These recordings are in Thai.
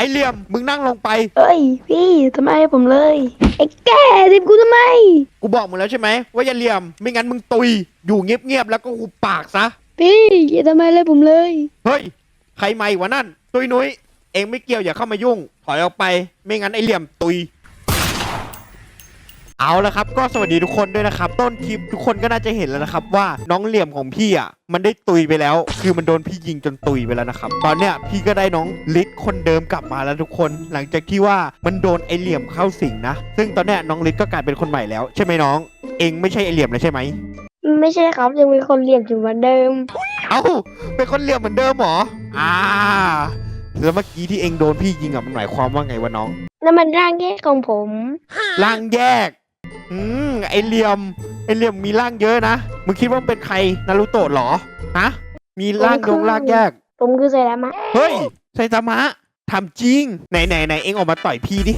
ไอเหลี่ยมมึงนั่งลงไป เอ้ย พี่ทำไมผมเลย ไอ้แก่ทิมกูทำไม กูบอกมึงแล้วใช่ไหมว่าอย่าเหลี่ยมไม่งั้นมึงตุย อยู่เงียบๆแล้วก็หุบปากซะ พี่อย่าทำไมเลยผมเลย เฮ้ย ใครไม่วะนั่น ตุยนุ้ย เองไม่เกี่ยวอย่าเข้ามายุ่ง ถอยออกไป ไม่งั้นไอเหลี่ยมตุย เอาละครับก็สวัสดีทุกคนด้วยนะครับ ต้นคลิปทุกคนก็น่าจะเห็นแล้วนะครับ ว่าน้องเหลี่ยมของพี่อะมันได้ตุยไปแล้ว คือมันโดนพี่ยิงจนตุยไปแล้วนะครับ ตอนเนี้ยพี่ก็ได้น้องลิศคนเดิมกลับมาแล้วทุกคน หลังจากที่ว่ามันโดนไอเหลี่ยมเข้าสิงนะ ซึ่งตอนเนี้ยน้องลิศก็กลายเป็นคนใหม่แล้วใช่ไหมน้อง เองไม่ใช่ไอเหลี่ยมแล้วใช่ไหมไม่ใช่ครับยังมีคนเรียกอยู่เหมือนเดิม เอ้าเป็นคนเหลี่ยมเหมือนเดิมเหรออ่าแล้วเมื่อกี้ที่เองโดนพี่ยิงอะมันหมายความว่าไงวะน้องนั่นมันร่างแยกของผม ร่างแยก อืมไอเหลี่ยมไอเหลี่ยมมีร่างเยอะนะมึงคิดว่ามันเป็นใครนารูโตะเหรอฮะมีร่างดงร่างแยก ผมคือไซรามะเฮ้ยไซตามะทำจริงไหนไหนไหนเองออกมาต่อยพี่ดิ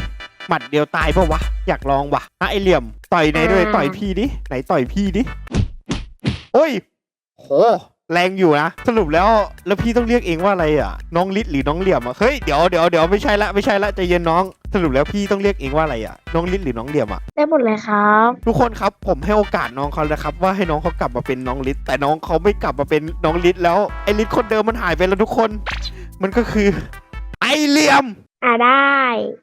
หมัดเดียวตายปะวะอยากลองวะฮะไอเหลี่ยมต่อยไหนด้วยต่อยพี่ดิไหนต่อยพี่ดิโอ้ยโห แรงอยู่นะ สรุปแล้วแล้วพี่ต้องเรียกเองว่าอะไรอะ น้องลิศหรือน้องเหลี่ยมอะเฮ้ยเดี๋ยวเดี๋ยวเดี๋ยวไม่ใช่ละไม่ใช่ละใจเย็นน้องสรุปแล้วพี่ต้องเรียกเองว่าอะไรอะน้องลิศหรือน้องเหลี่ยมอะได้หมดเลยครับ ทุกคนครับผมให้โอกาสน้องเขานะครับ ว่าให้น้องเขากลับมาเป็นน้องลิศแต่น้องเขาไม่กลับมาเป็นน้องลิศแล้วไอลิศคนเดิมมันหายไปแล้วทุกคน มันก็คือ ไอเหลี่ยม อ่าได้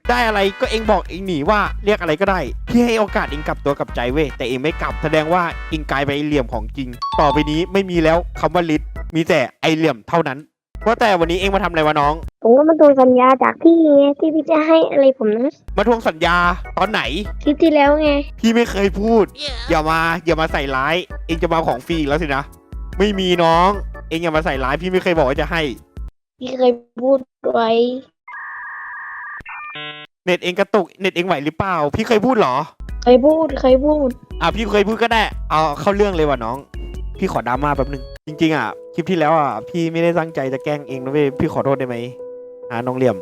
ได้อะไรก็เองบอกเองหนีว่าเรียกอะไรก็ได้พี่ให้โอกาสเองกลับตัวกลับใจเว้ยแต่เองไม่กลับแสดงว่าเองกลายไปนไอเหลี่ยมของจริง ต่อไปนี้ไม่มีแล้วคำว่าลิศมีแต่ไอเหลี่ยมเท่านั้นว่าแต่วันนี้เองมาทำอะไรวะน้อง ผมก็มาทวงสัญญาจากพี่ไงที่พี่จะให้อะไรผมนะมาทวงสัญญาตอนไหน คลิปที่แล้วไง พี่ไม่เคยพูด อย่ามาอย่ามาใส่ร้าย เองจะมาของฟรีอีกแล้วสินะไม่มีน้อง เองอย่ามาใส่ร้ายพี่ไม่เคยบอกว่าจะให้ พี่เคยพูดไว้ เน็ตเองกระตุกเน็ตเองไหวหรือเปล่า พี่เคยพูดเหรอเคยพูดเคยพูด อะพี่เคยพูดก็ได้ เอาเข้าเรื่องเลยว่ะน้อง พี่ขอดราม่าแป๊บนึง จริง ๆ อะคลิปที่แล้วอะพี่ไม่ได้ตั้งใจจะแกล้งเองนะเว้ยพี่ขอโทษได้ไหมอ่าน้องเหลี่ยม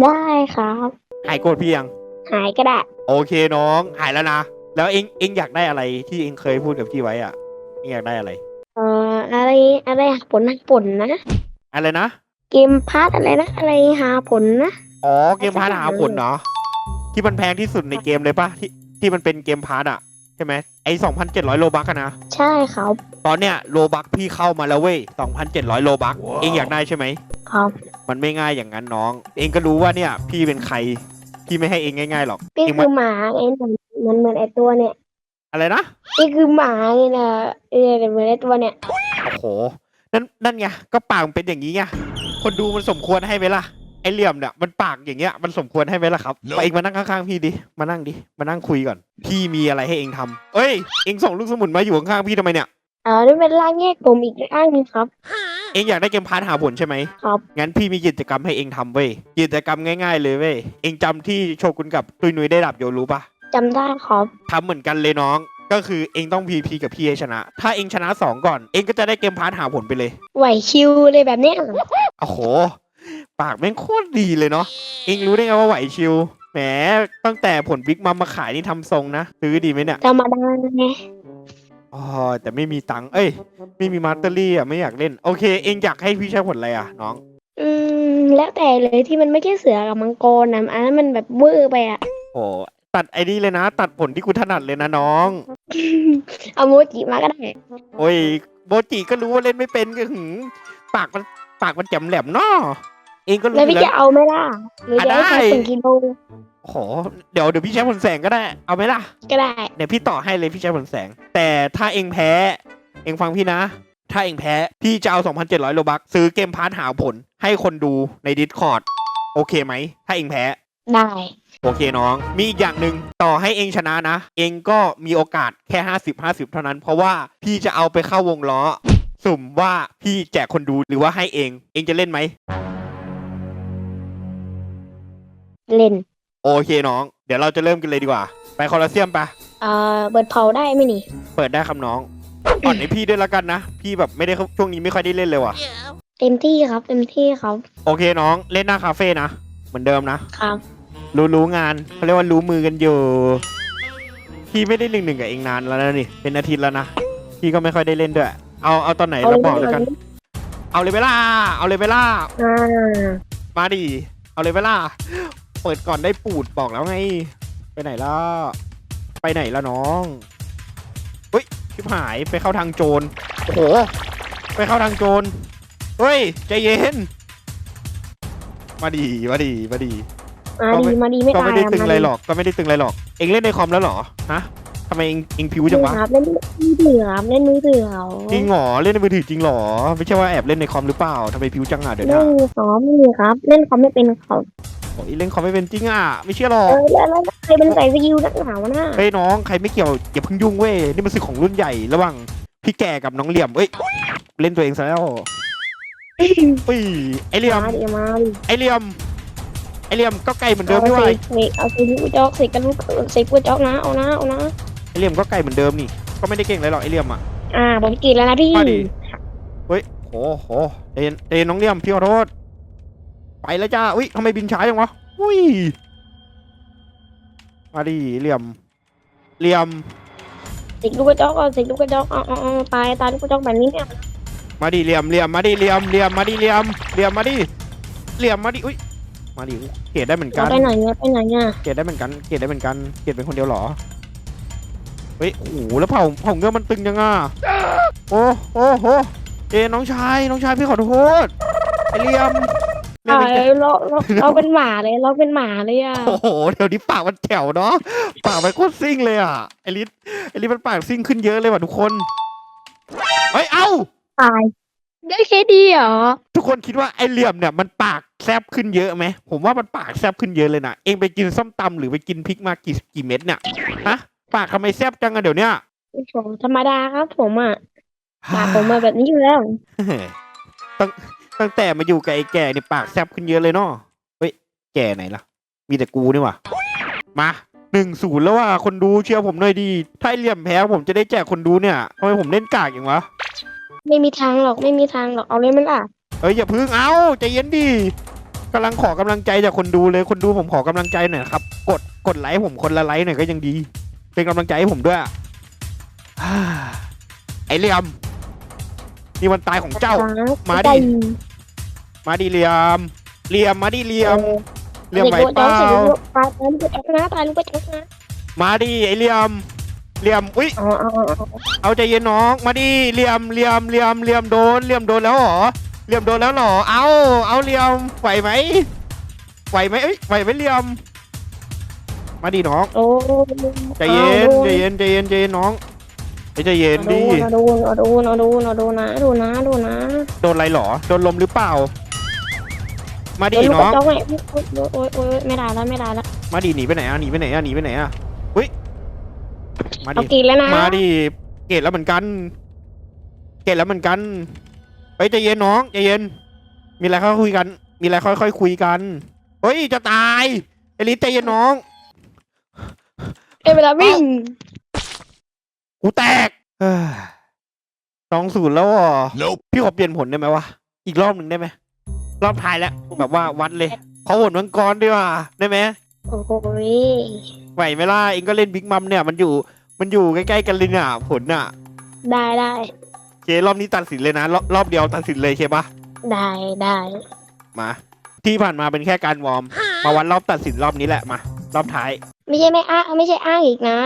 ได้ครับ หายโกรธพี่ยัง หายก็ได้ โอเคน้องหายแล้วนะ แล้วเองเองอยากได้อะไรที่เองเคยพูดกับพี่ไว้อะเองอยากได้อะไร เอ่ออะไรอะไรหาผลหาผลนะ อะไรนะ เกมพาร์ทอะไรนะ อะไรหาผลนะ อ๋อเกมพาร์ทหาผลเนาะที่มันแพงที่สุดในเกมเลยปะที่ที่มันเป็นเกมพาร์ทอะใช่ไหมไอ้สองพันเจ็ดร้อยโลบักอะนะใช่ครับ ตอนเนี้ยโลบักพี่เข้ามาแล้วเว้ยสองพันเจ็ดร้อยโลบักเองอยากได้ใช่ไหมครับ มันไม่ง่ายอย่างนั้นน้อง เองก็รู้ว่าเนี่ย พี่เป็นใครพี่ไม่ให้เองง่ายๆหรอกพี่เองคืมาอหมาไงมันมันเหมือนไอตัวเนี่ย อะไรนะพี่คือหมาไงนะเออเหมือนไอตัวเนี่ยโอ้โหนั่นนั่นไงก็ปากมันเป็นอย่างนี้ไงคนดูมันสมควรให้ไหมล่ะ ไอเหลี่ยมเนี่ยมันปากอย่างเงี้ยมันสมควรให้ไหมล่ะครับไปเองมานั่งข้างๆพี่ดิมานั่งดิมานั่งคุยก่อน พี่มีอะไรให้เองทำเอ้ยเองส่งลูกสมุนมาอยู่ข้างๆพี่ทำไมเนี่ยอ๋อนี่เป็นร่างแยกผมอีกร่างหนึงครับ เองอยากได้เกมพาร์ทหาผลใช่ไหมครับ งั้นพี่มีกิจกรรมให้เองทำเว้ยกิจกรรมง่ายๆเลยเว้ยเองจำที่โชกุนกับตุยนุยได้ดับโยรู้ปะ จำได้ครับทำเหมือนกันเลยน้อง ก็คือเองต้องพีพีกับพี่ให้ชนะ ถ้าเองชนะสองก่อน เองก็จะได้เกมพาร์ทหาผลไปเลย ไหวชิวเลยแบบเนี้ยโอ้โห ปากแม่งโคตรดีเลยเนาะเองรู้ได้ไงว่าไหวชิวแหมตั้งแต่ผลบิ๊กมัมมาขายนี่ทำทรงนะซื้อดีไหมเนี่ยธรรมดาไงอ๋อแต่ไม่มีตังค์เอ้ย ไม่มีมาสเตอรี่อะไม่อยากเล่น โอเค เองอยากให้พี่ใช้ผลอะไรอะน้อง อืม แล้วแต่เลยที่มันไม่ใช่เสือกับมังกรนะอันนั้นมันแบบเวอร์ไปอะโอ้ตัดไอ้นี่เลยนะ ตัดผลที่กูถนัดเลยนะน้อง เอาโมจิมาก็ได้ โอ้ยโบจิก็รู้ว่าเล่นไม่เป็นก็หึงปากมันปากมันแจ่มแหลมเนาะ เองก็รู้แล้วอยู่พี่แล้วจะเอาไหมล่ะหรือจะให้ใช้อะได้เป็นกิโลโอ้โหเดี๋ยวเดี๋ยวพี่ใช้ผลแสงก็ได้ เอาไหมล่ะ ก็ได้ เดี๋ยวพี่ต่อให้เลยพี่ใช้ผลแสง แต่ถ้าเองแพ้ เองฟังพี่นะ ถ้าเองแพ้ พี่จะเอา 2,700 โลบักซื้อเกมพาร์ทหาผลให้คนดูใน Discord โอเคไหม ถ้าเองแพ้ ได้ โอเคน้อง มีอีกอย่างหนึ่งต่อให้เองชนะนะ เองก็มีโอกาสแค่ 50 50 เท่านั้น เพราะว่าพี่จะเอาไปเข้าวงล้อ สุ่มว่าพี่แจกคนดูหรือว่าให้เอง เองจะเล่นไหม เล่น โอเคน้อง เดี๋ยวเราจะเริ่มกันเลยดีกว่า ไปคอลอสเซียมปะเอ่อเปิดเผาได้ไหมนี่ เปิดได้ครับน้องอ่อนให้พี่ด้วยละกันนะ พี่แบบไม่ได้เข้าช่วงนี้ไม่ค่อยได้เล่นเลยว่ะ เต็มที่ครับ เต็มที่ครับโอเคน้องเล่นหน้าคาเฟ่นะ เหมือนเดิมนะ ครับรู้รู้งานเขาเรียกว่ารู้มือกันอยู่ พี่ไม่ได้หนึ่งหนึ่งกับเองนานแล้วนะนี่ เป็นอาทิตย์แล้วนะ พี่ก็ไม่ค่อยได้เล่นด้วย เอาเอาตอนไหนเอาเราเลยบอกแล้วกัน เอาเลยเวลา เอาเลยเวลา อ่ามาดิ เอาเลยเวล่า เปิดก่อนได้ปูดบอกแล้วไง ไปไหนล่ะ ไปไหนล่ะน้องเฮ้ยชิบหายไปเข้าทางโจร โอ้โห ไปเข้าทางโจร เฮ้ย ใจเย็น มาดีมาดีมาดี มาดีมาดีไม่ก็ตายไม่ได้อะตึงมาอะไรดีหรอก ก็ไม่ได้ตึงอะไรหรอก เองเล่นในคอมแล้วเหรอ ฮะทำไมเองเองผิวจังวะครับเล่นมือถือครับเล่นมือถือเขาจริงเหรอ เล่นในมือถือจริงเหรอ ไม่ใช่ว่าแอบเล่นในคอมหรือเปล่าทำไมผิวจังอะเดี๋ยวเล่นะนซ้อมมือครับ เล่นเขาไม่เป็นเขา โอ้ยเล่นคอมไม่เป็นจริงอะไม่เชื่อหรอเอกอแล้วแล้วใครเป็นใส่สกิลนักหนาวะน่ะเฮ้ยน้องใครไม่เกี่ยวอย่าเพิ่งยุ่งเว้ยนี่มันศึกของรุ่นใหญ่ระหว่างพี่แก่กับน้องเหลี่ยมเอ้ยเล่นตัวเองซะแล้วปีไอเหลี่ยมมาดิมาดิไอเหลี่ยมไอเหลี่ยมก็ไก่เหมือนเดิมเอานี่หสิว่าเสกเอาสิลูกจอกเสกกันลูกเสกกูจอกนะเอานะเอานะไอเหลี่ยมก็ไก่เหมือนเดิมนี่ก็ไม่ได้เก่งอะไรหรอกไอเหลี่ยมอะอ่าผมกินแล้วนะพี่มาดิเฮ้ยโอ้โหเอ็นเอ็นน้องเหลี่ยมพี่ขอโทษ ไปแล้วจ้า อุ้ยทำไมบินช้าจังวะ อุ้ย มาดิเหลี่ยม เหลี่ยมเสกลูกกระจอกเอาเสกลูกกระจอกเอาเอาเอาตายตายลูกกระจอกแบบนี้เนี่ยมาดิเหลี่ยม เหลี่ยม มาดิเหลี่ยม เหลี่ยม มาดิเหลี่ยม เหลี่ยม มาดิ เหลี่ยม มาดิ อุ้ย มาดิเกรดได้เหมือนกัเราน ไปไหนเนี่ยไปไหนเนี่ยเกรดได้เหมือนกัน เกรดได้เหมือนกัน เกรดเป็นคนเดียวเหรอ เฮ้ย โอ้โห แล้วเผ่าเผ่าเงือกมันตึงยังอะ โอ้โอ้โหเอ้น้องชาย น้องชายพี่ขอโทษไอเหลี่ยม เหลี่ยเอมเป็นอเราเราเราเป็นหมาเลยเราเป็นหมาเลยอะโอ้โหเดี๋ยวนี้ปากมันแถวเนาะปากมันโคตรซิ่งเลยอะไอลิสไอลิสมันปากซิ่งขึ้นเยอะเลยว่ะทุกคนเฮ้ยเอ้าตายได้แค่ดีเหรอทุกคนคิดว่าไอเหลี่ยมเนี่ยมันปากแซบขึ้นเยอะไหมผมว่ามันปากแซบขึ้นเยอะเลยนะเองไปกินส้มตำหรือไปกินพริกมากี่กี่เม็ดเนี่ยฮะปากทำไมแซบจังอะเดี๋ยวเนี้ยผมธรรมดาครับผมอะปากผมมาแบบนี้อยู่แล้วตั้ง ตั้งแต่มาอยู่กับไอ้แก่เนี่ยปากแซบขึ้นเยอะเลยเนาะเฮ้ยแก่ไหนล่ะ มีแต่กูนี่หว่ามาหนึ่งศูนย์แล้วว่าคนดูเชื่อผมหน่อยดีถ้าไอ้เหลี่ยมแพ้ผมจะได้แจกคนดูเนี่ยทำไมผมเล่นกากอย่างวะไม่มีทางหรอกไม่มีทางหรอกเอาเลยไหมล่ะเอ้ยอย่าพึ่งเอาใจเย็นดิกำลังขอกำลังใจจากคนดูเลยคนดูผมขอกำลังใจหน่อยครับกดกดไลค์ผมคนละไลค์หน่อยก็ยังดี เป็นกำลังใจให้ผมด้วยฮ่าไอ้เหลี่ยมนี่วันตายของเจ้ามาดิ มาดิเหลี่ยม เหลี่ยมมาดิเหลี่ยม เหลี่ยมไหวเปล่าตายลูกกระจอกนะตายลูกกระจอกนะมาดิไอ้เหลี่ยม เหลี่ยม อุ้ย อ๋ออ๋ออ๋อเอาใจเย็นน้อง มาดิเหลี่ยม เหลี่ยม เหลี่ยม เหลี่ยมโดน เหลี่ยมโดนแล้วเหรอ เหลี่ยมโดนแล้วเหรอ เอา เอาเหลี่ยม ไหวไหม ไหวไหมเอ้ย ไหวไหมเหลี่ยม มาดิน้องโอ้ใจเย็น ใจเย็น ใจเย็น ใจเย็นน้องเฮ้ยใจเย็นดิเอาดูเอาดูเอาดูเอาดูนะดูนะดูนะ โดนอะไรเหรอ โดนลมหรือเปล่า มาดิลูกน้กอระงจอกไงโอ้ยโอ้ยไม่ได้แล้วไม่ได้แล้วมาดิหนีไปไหนอะหนีไปไหนอะหนีไปไหนอะเฮ้ย มาเอาดิกินแล้วนะมาดิเกตแล้วเหมือนกัน เกตแล้วเหมือนกันเฮ้ยใจเย็นน้องใจเย็น มีอะไรค่อยคุยกัน มีอะไรค่อยๆคุยกัน เฮ้ยจะตายเอลิสใจเย็นน้อง เอ้ยเวลาวิ่งกูแตกเฮ้ยสองศูนย์แล้วอะ Nope. พี่ขอเปลี่ยนผลได้ไหมวะ อีกรอบหนึ่งได้ไหม รอบท้ายแล้วแบบว่าวัดเลยขอผลมังกรดีกว่าได้ไหมโอ้โหไหวไหมล่ะเองก็เล่นบิ๊กมัมเนี่ยมันอยู่มันอยู่ใกล้ๆกันเลยเนี่ยผลน่ะ ได้ได้เครอบนี้ตัดสินเลยนะรอบรอบเดียวตัดสินเลยใช่ปะได้ได้มา ที่ผ่านมาเป็นแค่การวอร์มมาวัดรอบตัดสินรอบนี้แหละมารอบท้าย ไม่ใช่ไม่อ้างไม่ใช่อ้างอีกนะ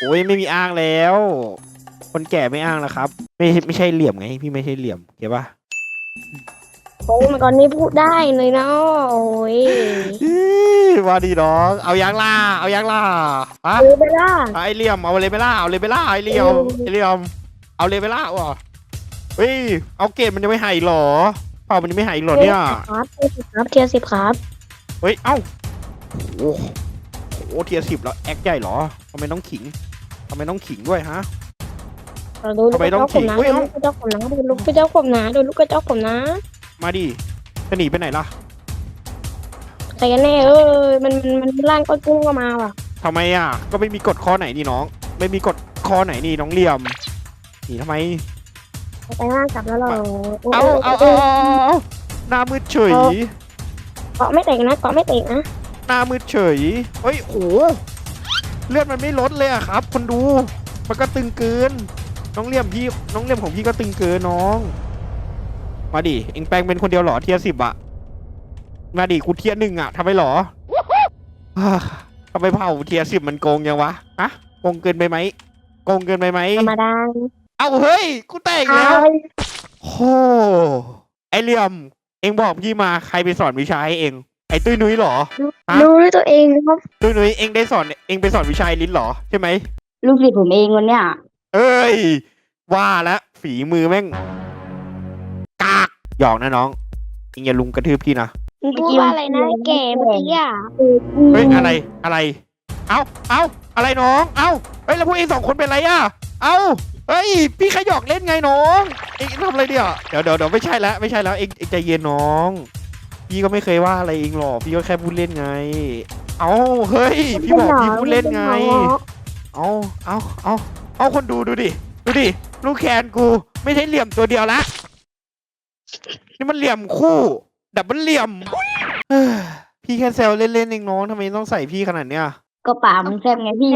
โอ้ยไม่มีอ้างแล้ว คนแก่ไม่อ้างแล้วครับ ไม่ไม่ใช่เหลี่ยมไง พี่ไม่ใช่เหลี่ยมเข้าปะ โอ้มันก่อนนี้พูดได้เลยเนาะโอ้ยอี้ว่าดีน้อง เอายังล่ะเอายังล่ะฮะเออไปล่ะเอาไอเหลี่ยม เอาเลยไปล่า เอาเลยไปล่า ไอเหลี่ยม ไอเหลี่ยม เอาเลยไปล่าวะเฮ้ย เอาเกรดมันยังไม่หายอีกเหรอเปล่ามันยังไม่หายอีกเหรอเนี่ยครับเทียร์สิบครับเทียร์สิบครับ เฮ้ย เอ้า โอ้โหโอ้โหเทียร์สิบแล้วแอคใหญ่เหรอทำไมต้องขิงทำไมต้องขิงด้วยฮะเราดูลูกกระจอกผมนะทำไมดูต้องลูกกระจอกผมนะดูลูกกระจอกผมนะดูลูกกระจอกผมนะ มาดิจะหนีไปไหนล่ะใครกันแน่เออมันมันมันร่างก้อยกุ้งก็มาว่ะทำไมอะ ก็ไม่มีกฎข้อไหนนี่น้อง ไม่มีกฎข้อไหนนี่น้องเหลี่ยมหนีทำไม ไปร่างกลับแล้วเหรอเอาเอาเอาเอาเอาหน้ามืดเฉย เกาะไม่เตะนะเกาะไม่เตะนะหน้ามืดเฉยเฮ้ยโหเลือดมันไม่ลดเลยอะครับ คนดู มันก็ตึงเกิน น้องเหลี่ยมพี่ น้องเหลี่ยมของพี่ก็ตึงเกินน้อง มาดิเอ็งแปลงเป็นคนเดียวเหรอเทียสิบอะมาดิกูเทียร์หนึ่งอะทำไมหรออ่าทำไมเผ่าเทียร์สิบมันโกงยังวะฮะโกงเกินไปไหมโกงเกินไปไหมธรรมดาเอาเฮ้ยกูแตกแล้วโอ้ไอเหลี่ยม เองบอกพี่มาใครไปสอนวิชาให้เองไอตุ้ยนุ้ยเหรอฮะรู้ด้วยตัวเองครับตุ้ยนุ้ยเองได้สอนเองไปสอนวิชาไอลิ้นเหรอใช่ไหมลูกศิษย์ผมเองวันเนี้ยเอ้ยว่าแล้วฝีมือแม่งกาก หยอกนะน้องเองอย่าลุมกระทืบพี่นะมึงพูดว่าอะไรนะแก่เมื่อกี้อะเฮ้ยอะไรอะไร เอาเอาอะไรน้อง เอาเฮ้ยแล้วพวกเองสองคนเป็นไรอะ เอาเฮ้ยพี่ขยอกเล่นไงน้องเองทำอะไรเดี๋ยวเดี๋ยวเดี๋ยวเดี๋ยวไม่ใช่แล้วไม่ใช่แล้วเองเองใจเย็นน้อง พี่ก็ไม่เคยว่าอะไรเองหรอกพี่ก็แค่พูดเล่นไง เอาเฮ้ย พี่บอกพี่พูดเล่นไง เอาเอาเอาเอาคนดูดูดิดูดิลูกแคนกูไม่ใช่เหลี่ยมตัวเดียวละ นี่มันเหลี่ยมคู่ ดับเบิลเหลี่ยมเฮ้ยพี่แค่แซวเล่นๆเองน้องทำไมต้องใส่พี่ขนาดเนี้ย ก็ป่ากมันแซ่บไงพี่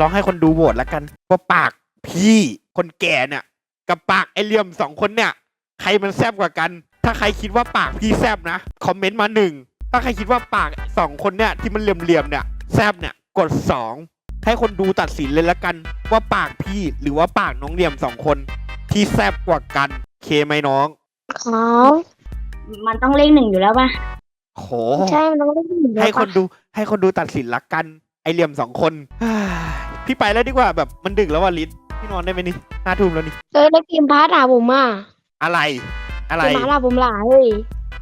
ลองให้คนดูโหวตแล้วกันว่าปากพี่คนแก่เนี่ย กับปากไอเหลี่ยมสองคนเนี่ย ใครมันแซบกว่ากัน ถ้าใครคิดว่าปากพี่แซบนะคอมเมนต์มาหนึ่งถ้าใครคิดว่าปากสองคนเนี่ยที่มันเหลี่ยมๆเนี่ยแซบเนี่ยกดสองให้คนดูตัดสินเลยละกัน ว่าปากพี่หรือว่าปากน้องเหลี่ยมสองคน ที่แซบกว่ากันเคไหมน้อง ครับมันต้องเลขหนึ่งอยู่แล้วป่ะโห ใช่มันต้องได้ยินให้คนดูให้คนดูตัดสินละกัน ไอเหลี่ยมสองคน พี่ไปแล้วดีกว่าแบบมันดึกแล้วว่ะลิศพี่นอนได้ไหมนี่ห้าทุ่มแล้วนี่ เออแล้วเกมพาร์ทอะผมอะอะไร อะไร เกมพาร์ทอะผมหลาเฮ้ย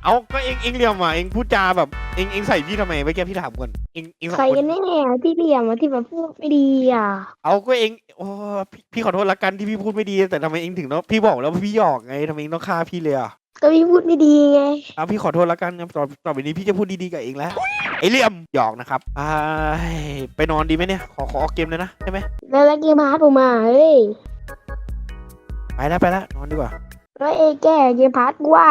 เอาก็เองเองเหลี่ยมอะเองพูดจาแบบเองเองใส่พี่ทำไมเมื่อกี้พี่ถามก่อนเองเองสอใครงคกันนแน่ๆที่เหลี่ยมอะที่แบบพูดไม่ดีอะ เอาก็เองโอ้พี่พี่ขอโทษละกันที่พี่พูดไม่ดี แต่ทำไมเองถึงต้องพี่บอกแล้วว่าพี่หยอกไงทำไมเองต้องฆ่าพี่เลยอะก็พี่พูดไม่ดีไง เอาพี่ขอโทษละกันครับต่อต่อไปนี้พี่จะพูดดีๆกับเองแล้วไอเหลี่ยมหยอกนะครับอ่าไปนอนดีไหมเนี่ยขอขอออกเกมเลยนะใช่ไหมแล้วแล้วเกมพาร์ทผมอะเฮ้ยไปแล้วไปแล้วนอนดีกว่าแล้วเอแก่เกมพาร์ทกูว่า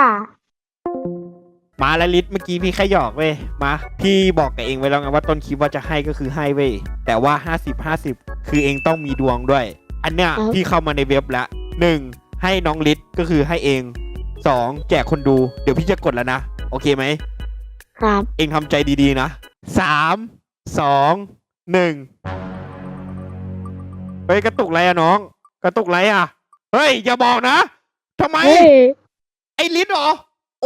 มาแล้วลิศเมื่อกี้พี่แค่หยอกเว้ยมาพี่บอกกับเองไว้แล้วไงว่าต้นคลิปว่าจะให้ก็คือให้เว้ยแต่ว่า 50 50 คือเองต้องมีดวงด้วย อันเนี้ยพี่เข้ามาในเว็บแล้วหนึ่งให้น้องลิศก็คือให้เองสองแจกคนดูเดี๋ยวพี่จะกดแล้วนะ โอเคไหม ครับ เองทำใจดีๆนะสามสองหนึ่งเฮ้ยกระตุกอะไรอะน้อง กระตุกอะไรอะเฮ้ยอย่าบอกนะทำไม เฮ้ย ไอ้ลิ้นเหรอ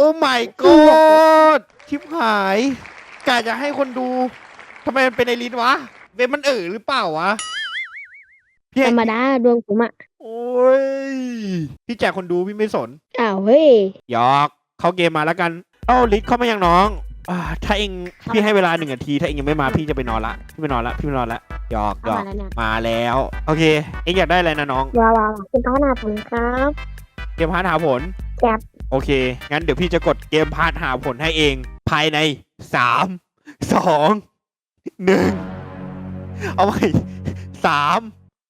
โอ้ my god ชิบหายกะจะให้คนดูทำไมมันเป็นไอ้ลิ้นวะ เว็บมันเออหรือเปล่าวะพี่ธรรมดาดวงผมอะโอ้ยพี่แจกคนดูพี่ไม่สนอ้าวเฮ้ยหยอกเข้าเกมมาแล้วกันเอ้าลิศเข้ามายังน้องอ่าถ้าเองพี่ให้เวลาหนึ่งนาที ถ้าเองยังไม่มาพี่จะไปนอนละพี่ไปนอนละพี่ไปนอนละหยอกหยเอาอกมาแล้วนะมาแล้ว โอเค เองอยากได้อะไรนะน้องว้าวว้าวเป็นพัฒนาผมครับเกมพาร์ทหาผลครับ โอเค งั้นเดี๋ยวพี่จะกดเกมพาร์ทหาผลให้เอง ภายในสามสองหนึ่งเอาไว้สาม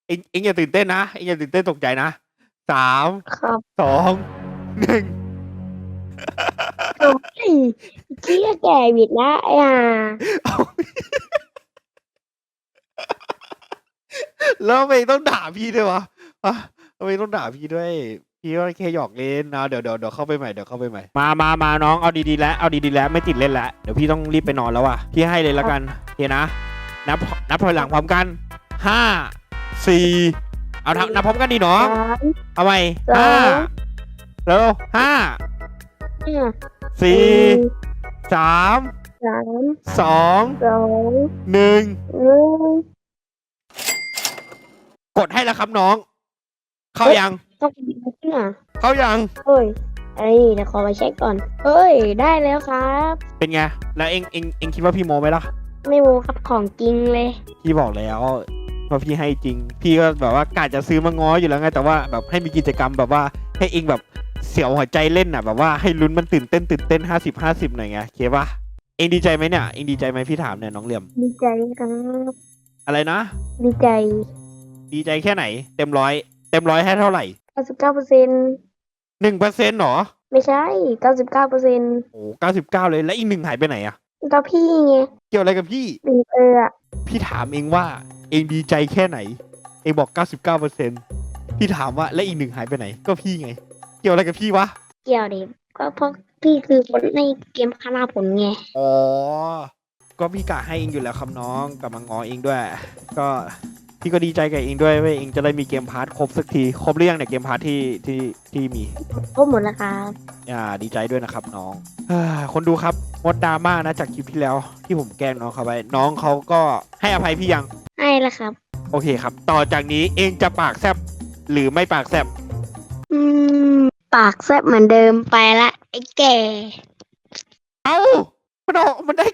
เองเองอย่าตื่นเต้นนะเองอย่าตื่นเต้นตกใจนะสามครับสองหนึ่งโอ้ยเชี่ยแก่บิดละไอ้ห่าเอาแล้วทำไมต้องด่าพี่ด้วยวะอะทำไมต้องด่าพี่ด้วย พี่ก็แค่หยอกเล่นนะเดี๋ยวเดี๋ยวเดี๋ยวเข้าไปใหม่เดี๋ยวเข้าไปใหม่มามามาน้องเอาดีๆแล้วเอาดีๆแล้วไม่ติดเล่นแล้วเดี๋ยวพี่ต้องรีบไปนอนแล้วว่ะพี่ให้เลยละกันโอเคนะนับนับถอยหลังพร้อมกันห้าสี่เอาทันับพร้อมกันดีน้องสามเอาใหม่สองห้าแล้วห้าห้าสี่สามสามสองสองหนึ่งหนึ่งกดให้แล้วครับน้อง เข้ายัง ต้องบิดอะเข้ายังเฮ้ยไอ้เดี๋ยวขอไปเช็คก่อนเฮ้ย ได้แล้วครับ เป็นไง แล้วเองเองเองคิดว่าพี่โมไหมล่ะ ไม่โมครับของจริงเลย พี่บอกแล้วว่าพี่ให้จริง พี่ก็แบบว่ากาจะซื้อมาง้ออยู่แล้วไง แต่ว่าแบบให้มีกิจกรรมแบบว่าให้เองแบบเสียวหัวใจเล่นอะ แบบว่าให้ลุ้นมันตื่นเต้นตื่นเต้นห้าสิบห้าสิบหน่อยไงเคปะเองดีใจไหมเนี่ย เองดีใจไหมพี่ถามเนี่ยน้องเหลี่ยม ดีใจครับ อะไรนะ ดีใจ ดีใจแค่ไหน เต็มร้อย เต็มร้อยให้เท่าไหร่ 99เปอร์เซ็นต์หนึ่งเปอร์เซ็นต์หรอไม่ใช่99เปอร์เซ็นต์โอ้เก้าสิบเก้าเลยแล้วอีกหนึ่งหายไปไหนอะก็พี่ไงเกี่ยวอะไรกับพี่บินเอออะพี่ถามเองว่าเองดีใจแค่ไหน เองบอก99%พี่ถามว่าและอีกหนึ่งหายไปไหน ก็พี่ไง เกี่ยวอะไรกับพี่วะเกี่ยวดิก็เพราะพี่คือคนในเกมคาราผลไงอ๋อก็พี่กะให้เองอยู่แล้วครับน้องกลับมางอเองด้วย ก็ พี่ก็ดีใจกับเองด้วยว่าเองจะได้มีเกมพาร์ทครบสักทีครบหรือยังเนี่ยเกมพาร์ทที่ที่ที่มีครบหมดแล้วครับอ่าดีใจด้วยนะครับน้องอ่าคนดูครับงดดราม่านะจากคลิปที่แล้ว ที่ผมแกล้งน้องเขาไปน้องเขาก็ให้อภัยพี่ยัง ให้แล้วครับ โอเคครับ ต่อจากนี้เองจะปากแซบหรือไม่ปากแซบอืม ปากแซบเหมือนเดิมไปละไอ้แก่ เอ้ามันออกมันได้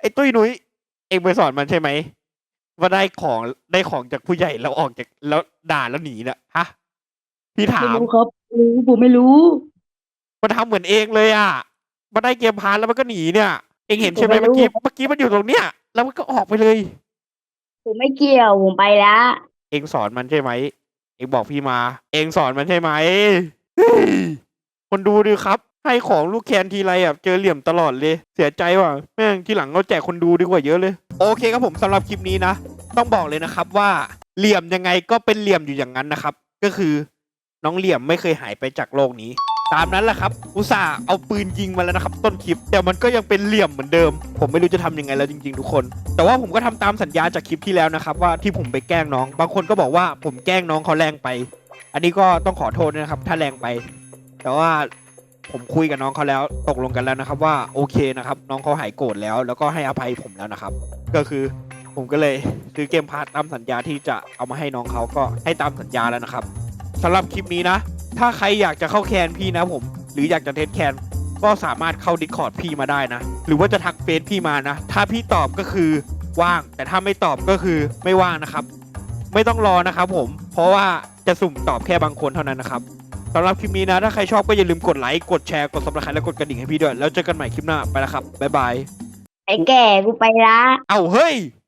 ไอ้ตุ้ยนุ้ยเองไปสอนมันใช่ไหม ว่าได้ของได้ของจากผู้ใหญ่แล้วออกจากแล้วด่าแล้วหนีน่ะฮะพี่ถาไม่มรู้ครับรู้ผมไม่รู้ มันทำเหมือนเองเลยอะมันได้เกมพาร์ทแล้วมันก็หนีเนี่ย เองเห็นใช่ไหมผมไม่เมื่อกี้รู้เมื่อกี้มันอยู่ตรงเนี้ยแล้วมันก็ออกไปเลย ผมไม่เกี่ยวผมไปแล้วเองสอนมันใช่ไหม เองบอกพี่มา เองสอนมันใช่ไหมเฮ้ยคนดูดิครับ ให้ของลูกแคนทีไรอะเจอเหลี่ยมตลอดเลย เสียใจว่ะแม่งทีหลังเราแจกคนดูดีกว่าเยอะเลย โอเคครับผมสำหรับคลิปนี้นะ ต้องบอกเลยนะครับว่าเหลี่ยมยังไงก็เป็นเหลี่ยมอยู่อย่างนั้นนะครับ ก็คือน้องเหลี่ยมไม่เคยหายไปจากโลกนี้ ตามนั้นแหละครับ อุตส่าห์เอาปืนยิงมาแล้วนะครับ ต้นคลิป แต่มันก็ยังเป็นเหลี่ยมเหมือนเดิม ผมไม่รู้จะทำยังไงแล้วจริงๆทุกคน แต่ว่าผมก็ทำตามสัญญาจากคลิปที่แล้วนะครับ ว่าที่ผมไปแกล้งน้อง บางคนก็บอกว่าผมแกล้งน้องเขาแรงไป อันนี้ก็ต้องขอโทษนะครับ ถ้าแรงไป แต่ว่า ผมคุยกับน้องเขาแล้วตกลงกันแล้วนะครับว่าโอเคนะครับ น้องเขาหายโกรธแล้ว แล้วก็ให้อภัยผมแล้วนะครับ ก็คือผมก็เลยซื้อเกมพาร์ตตามสัญญาที่จะเอามาให้น้องเขาก็ให้ตามสัญญาแล้วนะครับสำหรับคลิปนี้นะ ถ้าใครอยากจะเข้าแคนพี่นะผม หรืออยากจะเทสแคนก็สามารถเข้า Discord พี่มาได้นะ หรือว่าจะทักเฟซพี่มานะ ถ้าพี่ตอบก็คือว่าง แต่ถ้าไม่ตอบก็คือไม่ว่างนะครับ ไม่ต้องรอนะครับผม เพราะว่าจะสุ่มตอบแค่บางคนเท่านั้นนะครับ สำหรับคลิปนี้นะ ถ้าใครชอบก็อย่าลืมกดไลค์กดแชร์กด subscribe และกดกระดิ่งให้พี่ด้วย แล้วเจอกันใหม่คลิปหน้าไปแล้วครับบ๊ายบายไอ้แก่กูไปละ เอ้าเฮ้ย